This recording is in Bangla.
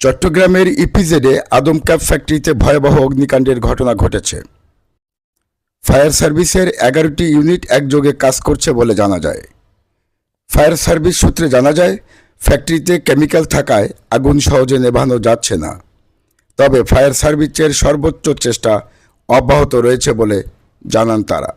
চট্টগ্রামের ইপিজেডে আদম ক্যাপ ফ্যাক্টরিতে ভয়াবহ অগ্নিকাণ্ডের ঘটনা ঘটেছে। ফায়ার সার্ভিসের এগারোটি ইউনিট একযোগে কাজ করছে বলে জানা যায়। ফায়ার সার্ভিস সূত্রে জানা যায়, ফ্যাক্টরিতে কেমিক্যাল থাকায় আগুন সহজে নেভানো যাচ্ছে না। তবে ফায়ার সার্ভিসের সর্বোচ্চ চেষ্টা অব্যাহত রয়েছে বলে জানান তারা।